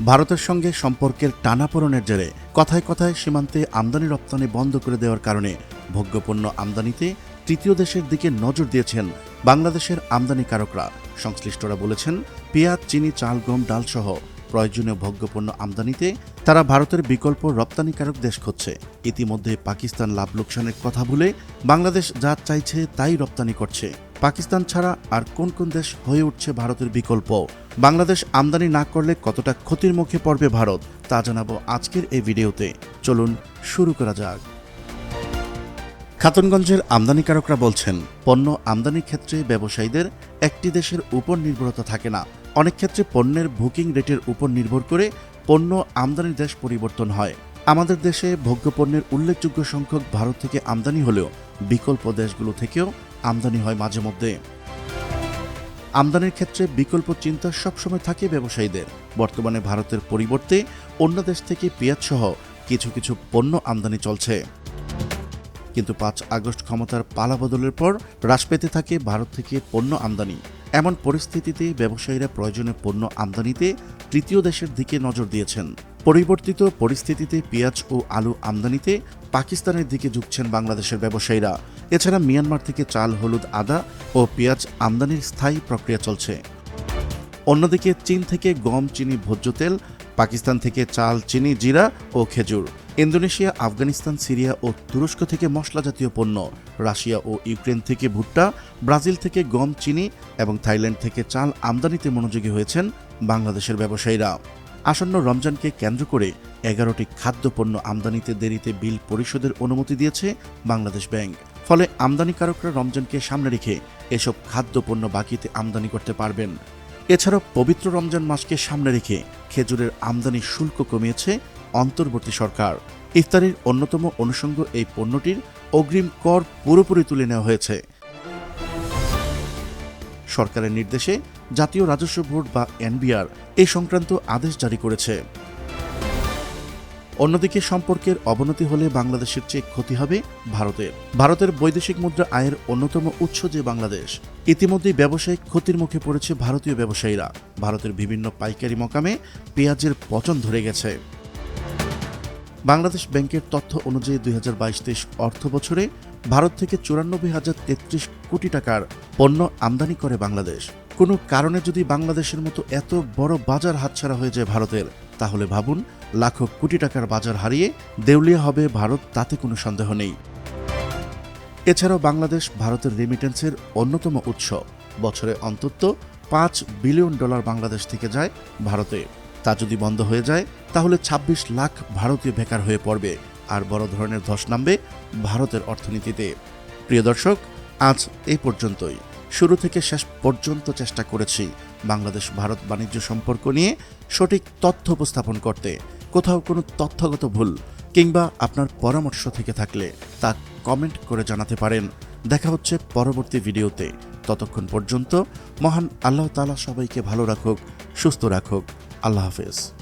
ভারতের সঙ্গে সম্পর্কের টানাপোড়েনের জেরে কথায় কথায় সীমান্তে আমদানি রপ্তানি বন্ধ করে দেওয়ার কারণে ভোগ্যপণ্য আমদানিতে তৃতীয় দেশের দিকে নজর দিয়েছেন বাংলাদেশের আমদানিকারকরা। সংশ্লিষ্টরা বলেছেন, পেঁয়াজ, চিনি, চাল, গম, ডালসহ প্রয়োজনীয় ভোগ্যপণ্য আমদানিতে তারা ভারতের বিকল্প রপ্তানিকারক দেশ খুঁজছে। ইতিমধ্যে পাকিস্তান লাভ লোকসানের কথা ভুলে বাংলাদেশ যা চাইছে তাই রপ্তানি করছে। পাকিস্তান ছাড়া আর কোন কোন দেশ হয়ে উঠছে ভারতের বিকল্প? বাংলাদেশ আমদানি না করলে কতটা ক্ষতির মুখে পড়বে ভারত? তা জানাব আজকের এই ভিডিওতে। চলুন শুরু করা যাক। খাতুনগঞ্জের আমদানিকারকরা বলছেন, পণ্য আমদানির ক্ষেত্রে ব্যবসায়ীদের একটি দেশের উপর নির্ভরতা থাকে না। অনেক ক্ষেত্রে পণ্যের বুকিং রেটের উপর নির্ভর করে পণ্য আমদানির দেশ পরিবর্তন হয়। আমাদের দেশে ভোগ্যপণ্যের উল্লেখযোগ্য সংখ্যক ভারত থেকে আমদানি হলেও বিকল্প দেশগুলো থেকেও আমদানি হয় মাঝে মধ্যে। আমদানির ক্ষেত্রে বিকল্প চিন্তা সবসময় থাকে ব্যবসায়ীদের। বর্তমানে ভারতের পরিবর্তে অন্য দেশ থেকে পেঁয়াজ সহ কিছু কিছু পণ্য আমদানি চলছে। কিন্তু পাঁচ আগস্ট ক্ষমতার পালা বদলের পর হ্রাস পেতে থাকে ভারত থেকে পণ্য আমদানি। এমন পরিস্থিতিতে ব্যবসায়ীরা প্রয়োজনে পণ্য আমদানিতে তৃতীয় দেশের দিকে নজর দিয়েছেন। পরিবর্তিত পরিস্থিতিতে পেঁয়াজ ও আলু আমদানিতে পাকিস্তানের দিকে ঝুঁকছেন বাংলাদেশের ব্যবসায়ীরা। এছাড়া মিয়ানমার থেকে চাল, হলুদ, আদা ও পেঁয়াজ আমদানির স্থায়ী প্রক্রিয়া চলছে। অন্যদিকে চীন থেকে গম, চিনি, ভোজ্য তেল, পাকিস্তান থেকে চাল, চিনি, জিরা ও খেজুর, ইন্দোনেশিয়া, আফগানিস্তান, সিরিয়া ও তুরস্ক থেকে মশলা জাতীয় পণ্য, রাশিয়া ও ইউক্রেন থেকে ভুট্টা, ব্রাজিল থেকে গম, চিনি এবং থাইল্যান্ড থেকে চাল আমদানিতে মনোযোগী হয়েছেন বাংলাদেশের ব্যবসায়ীরা। আসন্ন রমজানকে কেন্দ্র করে এগারোটি খাদ্যপণ্য আমদানিতে দেরিতে বিল পরিশোধের অনুমতি দিয়েছে বাংলাদেশ ব্যাংক। ফলে আমদানিকারকরা রমজানকে সামনে রেখে এসব খাদ্যপণ্য বাকিতে আমদানি করতে পারবেন। এছাড়াও পবিত্র রমজান মাসকে সামনে রেখে খেজুরের আমদানি শুল্ক কমিয়েছে অন্তর্বর্তী সরকার। ইফতারির অন্যতম অনুষঙ্গ এই পণ্যটির অগ্রিম কর পুরোপুরি তুলে নেওয়া হয়েছে। সরকারের নির্দেশে জাতীয় রাজস্ব বোর্ড বা এনবিআর এই সংক্রান্ত আদেশ জারি করেছে। অন্যদিকে সম্পর্কের অবনতি হলে বাংলাদেশের চেয়ে ক্ষতি হবে ভারতের। ভারতের বৈদেশিক মুদ্রা আয়ের অন্যতম উৎস যে বাংলাদেশ, ইতিমধ্যেই ব্যবসায়িক ক্ষতির মুখে পড়েছে ভারতীয় ব্যবসায়ীরা। ভারতের বিভিন্ন পাইকারি মকামে পেঁয়াজের পচন ধরে গেছে। বাংলাদেশ ব্যাংকের তথ্য অনুযায়ী দুই হাজার বাইশ অর্থ বছরে ভারত থেকে চুরানব্বই হাজার তেত্রিশ কোটি টাকার পণ্য আমদানি করে বাংলাদেশ। কোনো কারণে যদি বাংলাদেশের মতো এত বড় বাজার হাতছাড়া হয়ে যায় ভারতের, তাহলে ভাবুন, লাখো কোটি টাকার বাজার হারিয়ে দেউলিয়া হবে ভারত, তাতে কোনো সন্দেহ নেই। এছাড়াও বাংলাদেশ ভারতের রেমিটেন্সের অন্যতম উৎস। বছরে অন্তত পাঁচ বিলিয়ন ডলার বাংলাদেশ থেকে যায় ভারতে। তা যদি বন্ধ হয়ে যায়, তাহলে ২৬ লাখ ভারতীয় বেকার হয়ে পড়বে। আর বড় ধরনের ধস নামবে ভারতের অর্থনীতিতে। প্রিয় দর্শক, আজ এই পর্যন্তই। শুরু থেকে শেষ পর্যন্ত চেষ্টা করেছি বাংলাদেশ ভারত বাণিজ্য সম্পর্ক নিয়ে সঠিক তথ্য উপস্থাপন করতে। কোথাও কোনো তথ্যগত ভুল কিংবা আপনার পরামর্শ থেকে থাকলে তা কমেন্ট করে জানাতে পারেন। দেখা হচ্ছে পরবর্তী ভিডিওতে। ততক্ষণ পর্যন্ত মহান আল্লাহ তাআলা সবাইকে ভালো রাখুক, সুস্থ রাখুক। আল্লাহ হাফেজ।